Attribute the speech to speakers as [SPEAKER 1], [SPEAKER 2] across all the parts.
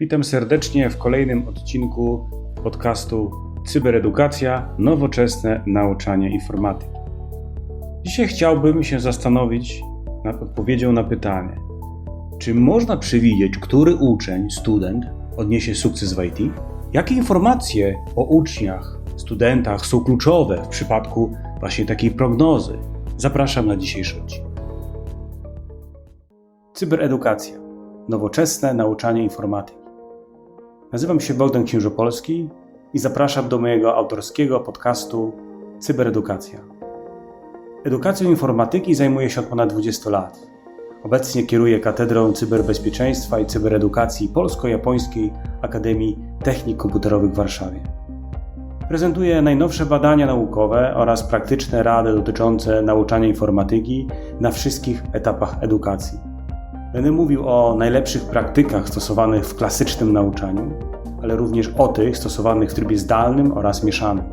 [SPEAKER 1] Witam serdecznie w kolejnym odcinku podcastu Cyberedukacja nowoczesne nauczanie informatyki. Dzisiaj chciałbym się zastanowić nad odpowiedzią na pytanie: czy można przewidzieć, który uczeń, student odniesie sukces w IT? Jakie informacje o uczniach, studentach są kluczowe w przypadku właśnie takiej prognozy? Zapraszam na dzisiejszy odcinek. Cyberedukacja nowoczesne nauczanie informatyki. Nazywam się Bogdan Księżopolski i zapraszam do mojego autorskiego podcastu Cyberedukacja. Edukacją informatyki zajmuję się od ponad 20 lat. Obecnie kieruję Katedrą Cyberbezpieczeństwa i Cyberedukacji Polsko-Japońskiej Akademii Technik Komputerowych w Warszawie. Prezentuję najnowsze badania naukowe oraz praktyczne rady dotyczące nauczania informatyki na wszystkich etapach edukacji. Będę mówił o najlepszych praktykach stosowanych w klasycznym nauczaniu, ale również o tych stosowanych w trybie zdalnym oraz mieszanym.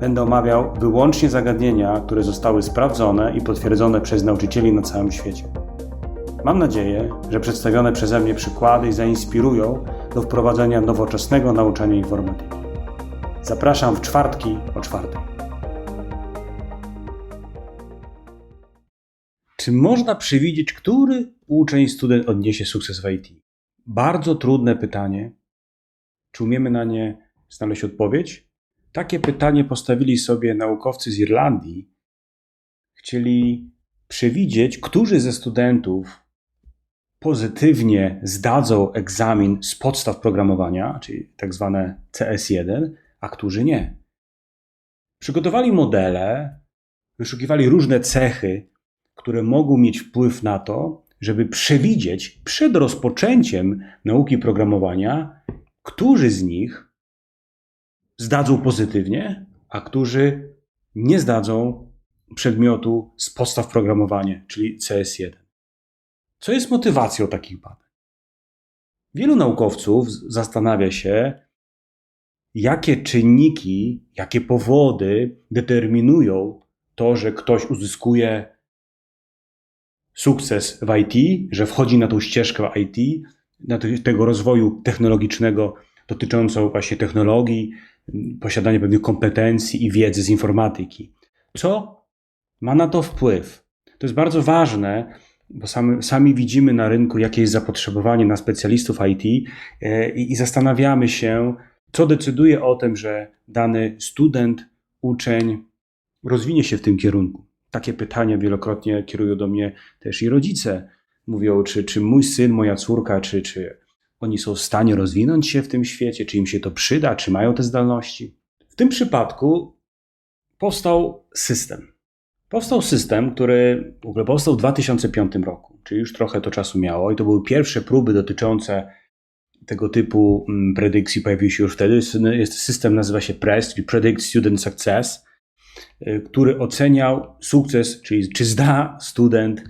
[SPEAKER 1] Będę omawiał wyłącznie zagadnienia, które zostały sprawdzone i potwierdzone przez nauczycieli na całym świecie. Mam nadzieję, że przedstawione przeze mnie przykłady zainspirują do wprowadzenia nowoczesnego nauczania informatyki. Zapraszam w czwartki o czwartej. Czy można przewidzieć, który uczeń, student odniesie sukces w IT? Bardzo trudne pytanie. Czy umiemy na nie znaleźć odpowiedź? Takie pytanie postawili sobie naukowcy z Irlandii. Chcieli przewidzieć, którzy ze studentów pozytywnie zdadzą egzamin z podstaw programowania, czyli tak zwane CS1, a którzy nie. Przygotowali modele, wyszukiwali różne cechy, które mogą mieć wpływ na to, żeby przewidzieć przed rozpoczęciem nauki programowania, którzy z nich zdadzą pozytywnie, a którzy nie zdadzą przedmiotu z podstaw programowania, czyli CS1. Co jest motywacją takich badań? Wielu naukowców zastanawia się, jakie czynniki, jakie powody determinują to, że ktoś uzyskuje sukces w IT, że wchodzi na tą ścieżkę IT, na tego rozwoju technologicznego dotyczącą właśnie technologii, posiadania pewnych kompetencji i wiedzy z informatyki. Co ma na to wpływ? To jest bardzo ważne, bo sami, sami widzimy na rynku, jakie jest zapotrzebowanie na specjalistów IT e, i, i zastanawiamy się, co decyduje o tym, że dany student, uczeń rozwinie się w tym kierunku. Takie pytania wielokrotnie kierują do mnie też i rodzice. Mówią, czy, czy mój syn, moja córka, czy, czy oni są w stanie rozwinąć się w tym świecie, czy im się to przyda, czy mają te zdolności. W tym przypadku powstał system. Powstał system, który w ogóle powstał w 2005 roku, czyli już trochę to czasu miało, i to były pierwsze próby dotyczące tego typu mm, predykcji, pojawił się już wtedy. Jest system, nazywa się PRESS, czyli Predict Student Success, który oceniał sukces, czyli czy zda student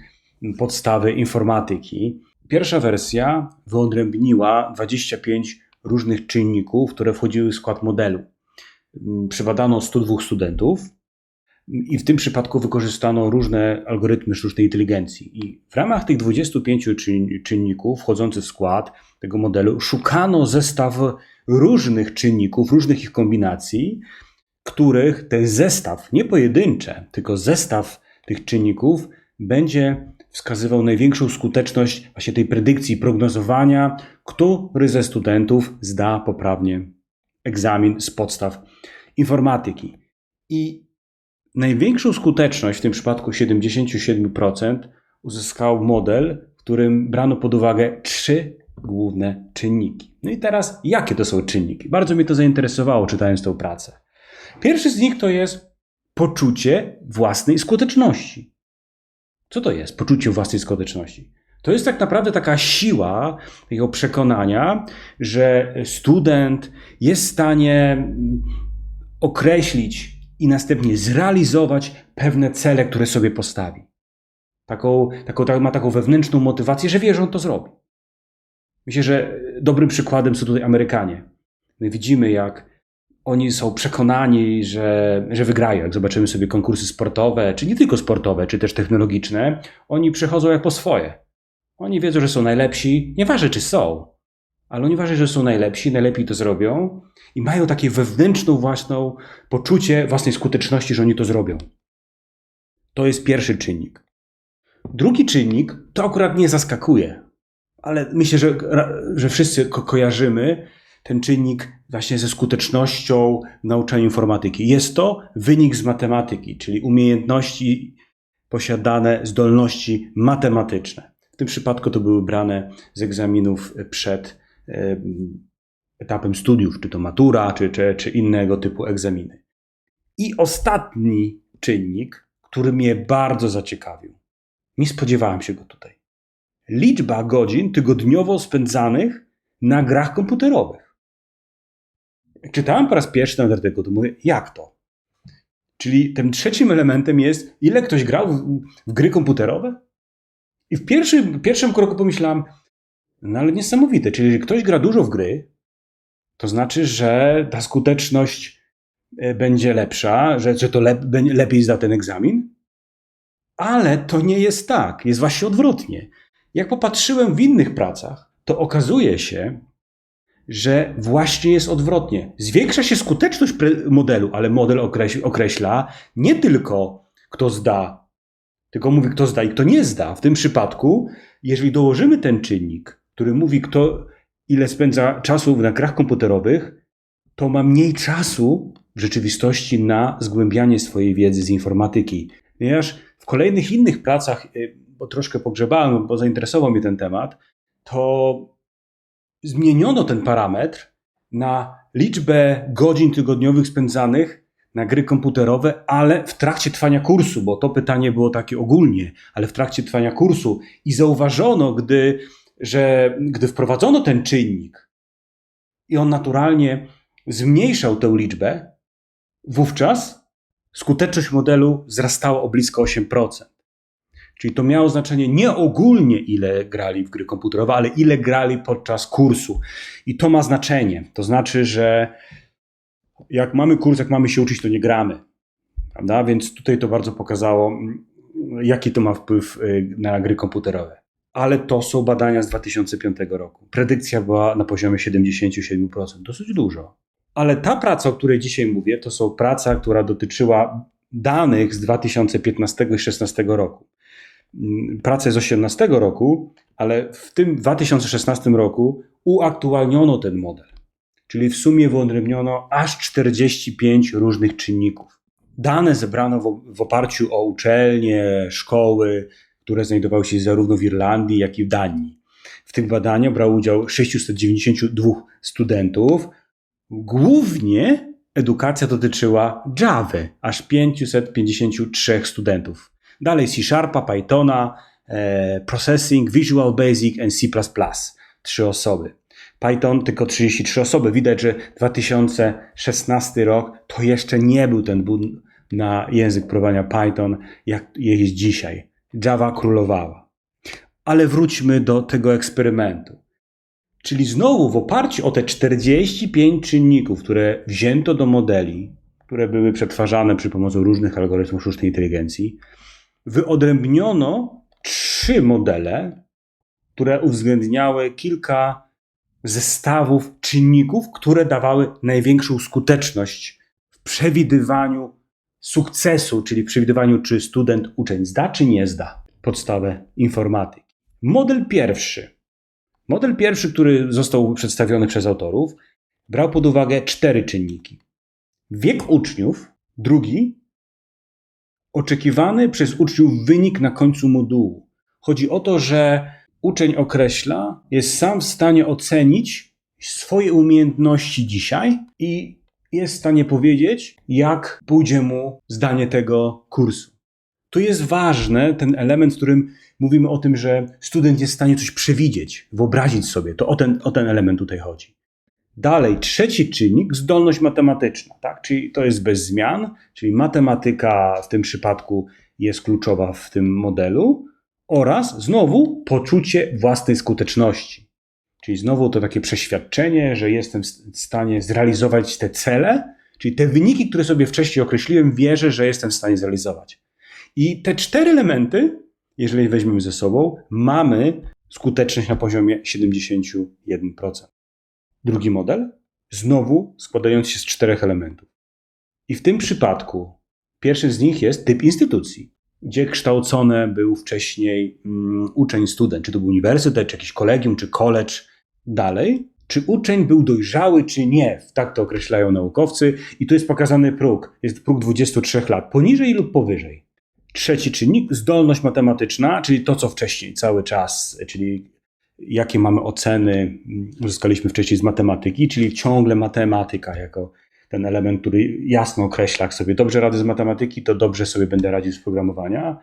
[SPEAKER 1] podstawy informatyki. Pierwsza wersja wyodrębniła 25 różnych czynników, które wchodziły w skład modelu. Mm, przybadano 102 studentów i w tym przypadku wykorzystano różne algorytmy sztucznej inteligencji. I w ramach tych 25 czynników wchodzących w skład tego modelu szukano zestaw różnych czynników, różnych ich kombinacji, których ten zestaw, nie pojedyncze, tylko zestaw tych czynników będzie wskazywał największą skuteczność właśnie tej predykcji, prognozowania, który ze studentów zda poprawnie egzamin z podstaw informatyki. I największą skuteczność, w tym przypadku 77%, uzyskał model, w którym brano pod uwagę trzy główne czynniki. No i teraz, jakie to są czynniki? Bardzo mnie to zainteresowało, czytając tę pracę. Pierwszy z nich to jest poczucie własnej skuteczności. Co to jest poczucie własnej skuteczności? To jest tak naprawdę taka siła takiego przekonania, że student jest w stanie określić i następnie zrealizować pewne cele, które sobie postawi. Taką, taką, ma taką wewnętrzną motywację, że wie, że on to zrobi. Myślę, że dobrym przykładem są tutaj Amerykanie. My widzimy, jak oni są przekonani, że, że wygrają. Jak zobaczymy sobie konkursy sportowe, czy nie tylko sportowe, czy też technologiczne, oni przychodzą jak po swoje. Oni wiedzą, że są najlepsi, nieważne czy są, ale oni uważają, że są najlepsi, najlepiej to zrobią i mają takie wewnętrzną własną poczucie własnej skuteczności, że oni to zrobią. To jest pierwszy czynnik. Drugi czynnik to akurat nie zaskakuje, ale myślę, że, że wszyscy ko kojarzymy ten czynnik właśnie ze skutecznością w nauczaniu informatyki. Jest to wynik z matematyki, czyli umiejętności posiadane, zdolności matematyczne. W tym przypadku to były brane z egzaminów przed etapem studiów, czy to matura, czy, czy, czy innego typu egzaminy. I ostatni czynnik, który mnie bardzo zaciekawił. Nie spodziewałem się go tutaj. Liczba godzin tygodniowo spędzanych na grach komputerowych. Czytałem po raz pierwszy ten artykuł, to mówię, jak to? Czyli tym trzecim elementem jest, ile ktoś grał w, w gry komputerowe? I w pierwszym, pierwszym kroku pomyślałem, no ale niesamowite, czyli jeżeli ktoś gra dużo w gry, to znaczy, że ta skuteczność e, będzie lepsza, że, że to lep, lepiej zda ten egzamin? Ale to nie jest tak, jest właśnie odwrotnie. Jak popatrzyłem w innych pracach, to okazuje się, że właśnie jest odwrotnie. Zwiększa się skuteczność modelu, ale model określa nie tylko kto zda, tylko mówi kto zda i kto nie zda. W tym przypadku, jeżeli dołożymy ten czynnik, który mówi kto ile spędza czasu na grach komputerowych, to ma mniej czasu w rzeczywistości na zgłębianie swojej wiedzy z informatyki. Ponieważ w kolejnych innych pracach, y, bo troszkę pogrzebałem, bo zainteresował mnie ten temat, to zmieniono ten parametr na liczbę godzin tygodniowych spędzanych na gry komputerowe, ale w trakcie trwania kursu, bo to pytanie było takie ogólnie, ale w trakcie trwania kursu i zauważono, gdy, że gdy wprowadzono ten czynnik i on naturalnie zmniejszał tę liczbę, wówczas skuteczność modelu wzrastała o blisko 8%. Czyli to miało znaczenie nie ogólnie, ile grali w gry komputerowe, ale ile grali podczas kursu. I to ma znaczenie. To znaczy, że jak mamy kurs, jak mamy się uczyć, to nie gramy. Prawda? Więc tutaj to bardzo pokazało, jaki to ma wpływ y, na gry komputerowe. Ale to są badania z 2005 roku. Predykcja była na poziomie 77%. Dosyć dużo. Ale ta praca, o której dzisiaj mówię, to są praca, która dotyczyła danych z 2015 i 2016 roku. Mm, pracę z 2018 roku, ale w tym 2016 roku uaktualniono ten model. Czyli w sumie wyodrębniono aż 45 różnych czynników. Dane zebrano w, w oparciu o uczelnie, szkoły, które znajdowały się zarówno w Irlandii, jak i w Danii. W tym badaniu brało udział 692 studentów. Głównie edukacja dotyczyła Java, aż 553 studentów. Dalej C Sharpa, Pythona, e, Processing, Visual Basic and C++. Trzy osoby. Python tylko 33 osoby. Widać, że 2016 rok to jeszcze nie był ten boom na język programowania Python, jak jest dzisiaj. Java królowała. Ale wróćmy do tego eksperymentu. Czyli znowu w oparciu o te 45 czynników, które wzięto do modeli, które były przetwarzane przy pomocy różnych algorytmów sztucznej inteligencji, wyodrębniono trzy modele, które uwzględniały kilka zestawów czynników, które dawały największą skuteczność w przewidywaniu sukcesu, czyli w przewidywaniu, czy student, uczeń zda, czy nie zda podstawę informatyki. Model pierwszy. Model pierwszy, który został przedstawiony przez autorów, brał pod uwagę cztery czynniki. Wiek uczniów, drugi oczekiwany przez uczniów wynik na końcu modułu. Chodzi o to, że uczeń określa, jest sam w stanie ocenić swoje umiejętności dzisiaj i jest w stanie powiedzieć, jak pójdzie mu zdanie tego kursu. Tu jest ważne ten element, w którym mówimy o tym, że student jest w stanie coś przewidzieć, wyobrazić sobie. To o ten, o ten element tutaj chodzi. Dalej, trzeci czynnik, zdolność matematyczna, tak? czyli to jest bez zmian, czyli matematyka w tym przypadku jest kluczowa w tym modelu, oraz znowu poczucie własnej skuteczności. Czyli znowu to takie przeświadczenie, że jestem w stanie zrealizować te cele, czyli te wyniki, które sobie wcześniej określiłem, wierzę, że jestem w stanie zrealizować. I te cztery elementy, jeżeli weźmiemy ze sobą, mamy skuteczność na poziomie 71%. Drugi model, znowu składający się z czterech elementów. I w tym przypadku pierwszy z nich jest typ instytucji, gdzie kształcony był wcześniej um, uczeń, student, czy to był uniwersytet, czy jakiś kolegium, czy college. Dalej, czy uczeń był dojrzały, czy nie, tak to określają naukowcy, i tu jest pokazany próg. Jest próg 23 lat, poniżej lub powyżej. Trzeci czynnik, zdolność matematyczna, czyli to, co wcześniej cały czas, czyli jakie mamy oceny, uzyskaliśmy wcześniej z matematyki, czyli ciągle matematyka jako ten element, który jasno określa, jak sobie dobrze radzę z matematyki, to dobrze sobie będę radził z programowania.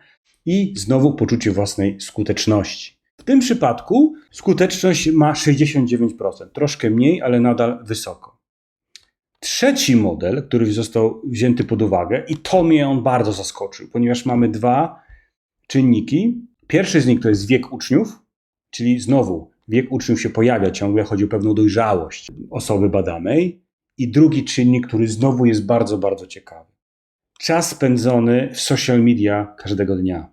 [SPEAKER 1] I znowu poczucie własnej skuteczności. W tym przypadku skuteczność ma 69%, troszkę mniej, ale nadal wysoko. Trzeci model, który został wzięty pod uwagę, i to mnie on bardzo zaskoczył, ponieważ mamy dwa czynniki. Pierwszy z nich to jest wiek uczniów, czyli znowu wiek uczniów się pojawia ciągle, chodzi o pewną dojrzałość osoby badanej. I drugi czynnik, który znowu jest bardzo, bardzo ciekawy. Czas spędzony w social media każdego dnia.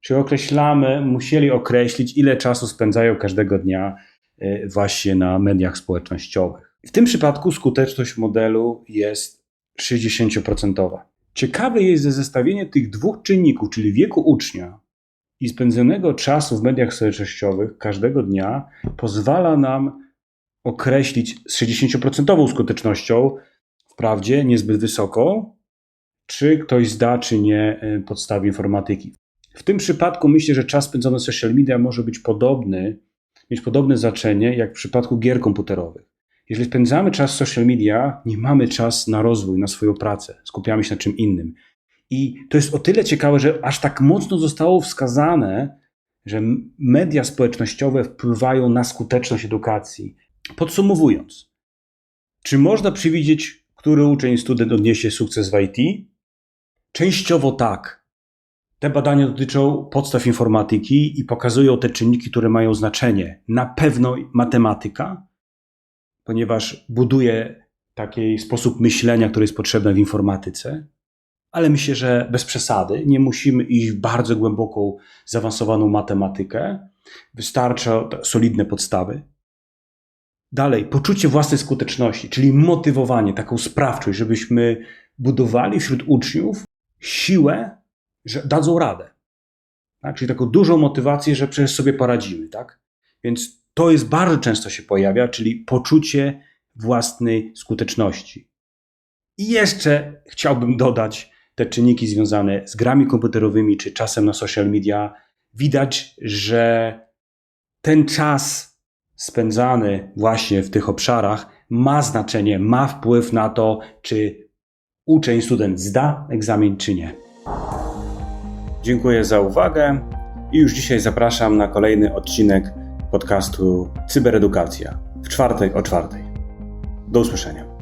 [SPEAKER 1] Czy określamy, musieli określić, ile czasu spędzają każdego dnia e, właśnie na mediach społecznościowych. W tym przypadku skuteczność modelu jest 60%. Ciekawe jest zestawienie tych dwóch czynników, czyli wieku ucznia i spędzonego czasu w mediach społecznościowych każdego dnia, pozwala nam określić z 60% skutecznością, wprawdzie niezbyt wysoką, czy ktoś zda, czy nie e, podstawy informatyki. W tym przypadku myślę, że czas spędzony w social media może być podobny, mieć podobne znaczenie jak w przypadku gier komputerowych. Jeżeli spędzamy czas w social media, nie mamy czas na rozwój, na swoją pracę, skupiamy się na czym innym. I to jest o tyle ciekawe, że aż tak mocno zostało wskazane, że media społecznościowe wpływają na skuteczność edukacji. Podsumowując, czy można przewidzieć, który uczeń, student odniesie sukces w IT? Częściowo tak. Te badania dotyczą podstaw informatyki i pokazują te czynniki, które mają znaczenie. Na pewno matematyka, ponieważ buduje taki sposób myślenia, który jest potrzebny w informatyce, ale myślę, że bez przesady. Nie musimy iść w bardzo głęboką, zaawansowaną matematykę. Wystarcza solidne podstawy. Dalej, poczucie własnej skuteczności, czyli motywowanie, taką sprawczość, żebyśmy budowali wśród uczniów siłę że dadzą radę. Tak? Czyli taką dużą motywację, że przecież sobie poradzimy. Tak? Więc to jest bardzo często się pojawia, czyli poczucie własnej skuteczności. I jeszcze chciałbym dodać te czynniki związane z grami komputerowymi czy czasem na social media. Widać, że ten czas spędzany właśnie w tych obszarach ma znaczenie, ma wpływ na to, czy uczeń, student zda egzamin, czy nie. Dziękuję za uwagę i już dzisiaj zapraszam na kolejny odcinek podcastu Cyberedukacja w czwartek o czwartej. Do usłyszenia.